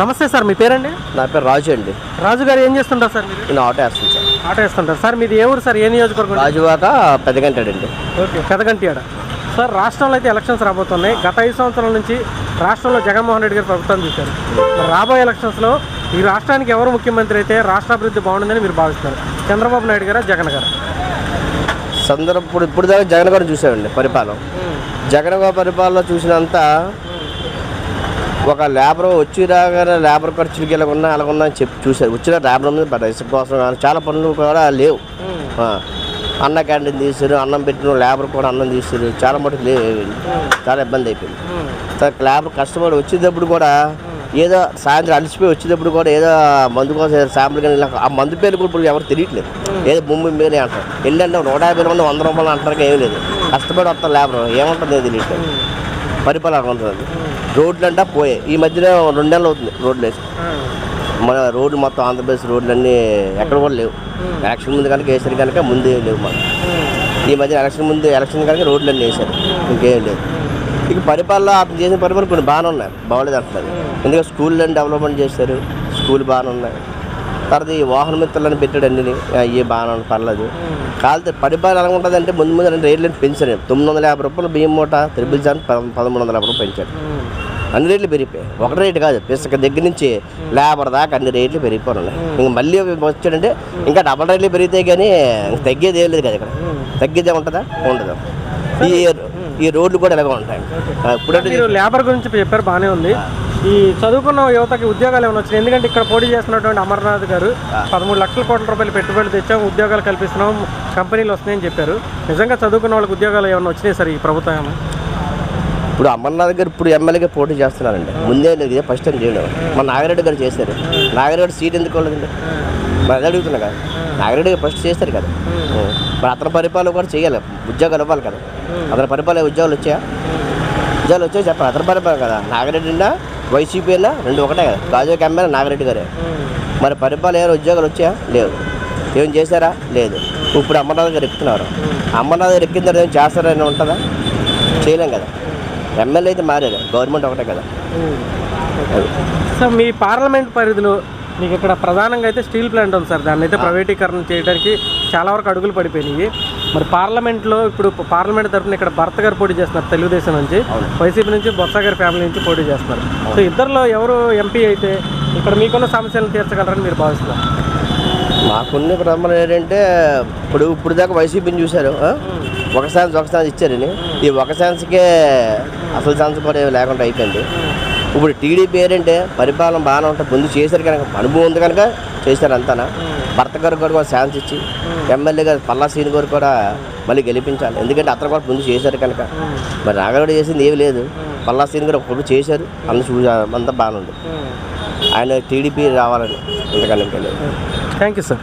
నమస్తే సార్ మీ పేరండి? నా పేరు రాజు అండి. రాజు గారు ఏం చేస్తుంటారు సార్ మీరు? నేను ఆటో వేస్తాను సార్ ఆటో వేస్తుంటారు. సార్ మీది ఏ ఊరు సార్? ఏ నియోజకవర్గం రాజువాక పెద్దగంటాడండి ఓకే పెదగంటియాడ. సార్ రాష్ట్రంలో అయితే ఎలక్షన్స్ రాబోతున్నాయి. గత ఐదు సంవత్సరాల నుంచి రాష్ట్రంలో జగన్మోహన్ రెడ్డి గారు ప్రభుత్వం చూశారు. రాబోయే ఎలక్షన్స్లో ఈ రాష్ట్రానికి ఎవరు ముఖ్యమంత్రి అయితే రాష్ట్ర అభివృద్ధి బాగుంటుందని మీరు భావిస్తున్నారు. చంద్రబాబు నాయుడు గారా జగన్ గారు? సందర్భం ఇప్పుడు ఇప్పుడు దాకా జగన్ గారు చూసామండి పరిపాలన. జగన్ గారి పరిపాలన చూసినంత ఒక లేబర్ వచ్చి రాగానే లేబర్ ఖర్చులకి ఇలా ఉన్నా అలా ఉన్నా అని చెప్పి చూశారు. వచ్చిన లేబర్ మీద రైస్ కోసం కానీ చాలా పనులు కూడా లేవు. అన్న క్యాంటీన్ తీసారు అన్నం పెట్టిన లేబర్ కూడా అన్నం తీసారు చాలా మటుకు లేవు. చాలా ఇబ్బంది అయిపోయింది. లేబర్ కష్టపడి వచ్చేటప్పుడు కూడా ఏదో సాయంత్రం అలసిపోయి వచ్చేటప్పుడు కూడా ఏదో మందు కోసం ఏదో శాంపుల్ కానీ ఆ మందు పేరు కూడా ఇప్పుడు ఎవరు తెలియట్లేదు. ఏదో భూమి మీద అంటారు. వెళ్ళంటే నూట యాభై మంది వంద రూపాయలు అంటారు ఏమీ లేదు. కష్టపడి వస్తారు లేబర్. ఏముంటుంది తెలియట్లేదు. పరిపాలన ఉంటుంది రోడ్లు అంటే పోయాయి. ఈ మధ్యన రెండు నెలలు అవుతుంది రోడ్లు వేసి. మన రోడ్లు మొత్తం ఆంధ్రప్రదేశ్ రోడ్లు అన్నీ ఎక్కడ కూడా లేవు. ఎలక్షన్ ముందు కనుక వేసారు కనుక ముందు ఏం లేవు మాకు. ఈ మధ్య ఎలక్షన్ ముందు ఎలక్షన్ కనుక రోడ్లు అన్నీ వేశారు ఇంకేం లేదు. ఇక పరిపాలన అతను చేసిన పరిపాలన కొన్ని బాగానే ఉన్నాయి. బాగలేదు అంటున్నారు ఎందుకంటే స్కూల్లో డెవలప్మెంట్ చేశారు. స్కూల్ బాగానే ఉన్నాయి. తర్వాత ఈ వాహన మిత్రులను పెట్టాడు అన్ని అయ్యి బాగానే పర్లేదు. కాకపోతే పరిపాలన ఎలా ఉంటుంది అంటే ముందు ముందు రెండు రేట్లను పెంచారు. తొమ్మిది వందల యాభై రూపాయలు బియ్యం మూట త్రిబుల్ జాన్ పదమూడు వందల యాభై రూపాయలు పెంచాడు. అన్ని రేట్లు పెరిగిపోయాయి. ఒక రేటు కాదు పిసక దగ్గర నుంచి లేబర్ దాకా అన్ని రేట్లు పెరిగిపోయినాయి. ఇంక మళ్ళీ వచ్చాడంటే ఇంకా డబల్ రేట్లు పెరిగితే కానీ తగ్గేది ఏం లేదు కదా ఇక్కడ. తగ్గేదే ఉంటుందా? ఉండదు. ఈ ఈ రోడ్లు కూడా ఇలాగే ఉంటాయి. ఇప్పుడంటే మీరు లేబర్ గురించి చెప్పారు బాగానే ఉంది. ఈ చదువుకున్న యువతకి ఉద్యోగాలు ఏమైనా వచ్చినాయి? ఎందుకంటే ఇక్కడ పోటీ చేస్తున్నటువంటి అమర్నాథ్ గారు పదమూడు లక్షల కోట్ల రూపాయలు పెట్టుబడులు తెచ్చాం ఉద్యోగాలు కల్పిస్తున్నాం కంపెనీలు వస్తున్నాయని చెప్పారు. నిజంగా చదువుకున్న వాళ్ళకి ఉద్యోగాలు ఏమైనా వచ్చినాయి సార్ ఈ ప్రభుత్వం? ఇప్పుడు అమర్నాథ్ గారు ఇప్పుడు ఎమ్మెల్యేగా పోటీ చేస్తున్నారండి. ముందే లేదు ఇదే ఫస్ట్ టైం చేయడం. మన నాగిరెడ్డి గారు చేశారు. నాగిరెడ్డి గారు సీట్ ఎందుకు వాళ్ళదండి మరి అడుగుతున్నా కదా. నాగిరెడ్డి గారు ఫస్ట్ చేస్తారు కదా. మరి అతని పరిపాలన కూడా చేయాలి. ఉద్యోగాలు ఇవ్వాలి కదా. అతని పరిపాలన ఉద్యోగాలు వచ్చాయా? ఉద్యోగాలు వచ్చాయి చెప్పాలి అతని పరిపాలన కదా. నాగిరెడ్డి అయినా వైసీపీ అయినా రెండు ఒకటే కదా. గాజువాక ఎమ్మెల్యే నాగిరెడ్డి గారే. మరి పరిపాలన ఏమైనా ఉద్యోగాలు వచ్చాయా? లేవు ఏం చేశారా? లేదు. ఇప్పుడు అమర్నాథ్ గారు ఎక్కుతున్నారు. అమర్నాథ్ గారు ఎక్కిన తర్వాత ఏం చేస్తారని ఉంటుందా? చేయలేం కదా. ఎమ్మెల్యే అయితే మారారు. గవర్నమెంట్ ఒకటే కదా. అది. సో మీ పార్లమెంట్ పరిధిలో మీకు ఇక్కడ ప్రధానంగా అయితే స్టీల్ ప్లాంట్ ఉంది సార్. దాన్ని అయితే ప్రైవేటీకరణ చేయడానికి చాలా వరకు అడుగులు పడిపోయినాయి. మరి పార్లమెంట్లో ఇప్పుడు పార్లమెంట్ తరఫున ఇక్కడ భర్త గారు పోటీ చేస్తున్నారు తెలుగుదేశం నుంచి. వైసీపీ నుంచి బొత్స గారి ఫ్యామిలీ నుంచి పోటీ చేస్తున్నారు. సో ఇద్దరిలో ఎవరు ఎంపీ అయితే ఇక్కడ మీకున్న సమస్యలను తీర్చగలరని మీరు భావిస్తున్నారు? మాకున్న ప్రమాణం ఏంటంటే ఇప్పుడు ఇప్పుడు దాకా వైసీపీని చూశారు? ఒక ఛాన్స్ ఒక ఛాన్స్ ఇచ్చారని ఈ ఒక ఛాన్స్కే అసలు ఛాన్స్ కూడా ఏమీ లేకుండా అయిపోయింది. ఇప్పుడు టీడీపీ ఏంటంటే పరిపాలన బాగానే ఉంటుంది ముందు చేశారు కనుక అనుభవం ఉంది కనుక చేశారు అంతానా? భర్త గారు కూడా ఛాన్స్ ఇచ్చి ఎమ్మెల్యే గారు పల్లా సీని గారు కూడా మళ్ళీ గెలిపించాలి. ఎందుకంటే అతను కూడా ముందు చేశారు కనుక. మరి నాగరాడు చేసింది ఏమీ లేదు. పల్లా సీని గారు ఒకప్పుడు చేశారు. అంత చూ అంతా బాగానే ఉంది. ఆయన టీడీపీ రావాలని లేదు. Thank you sir.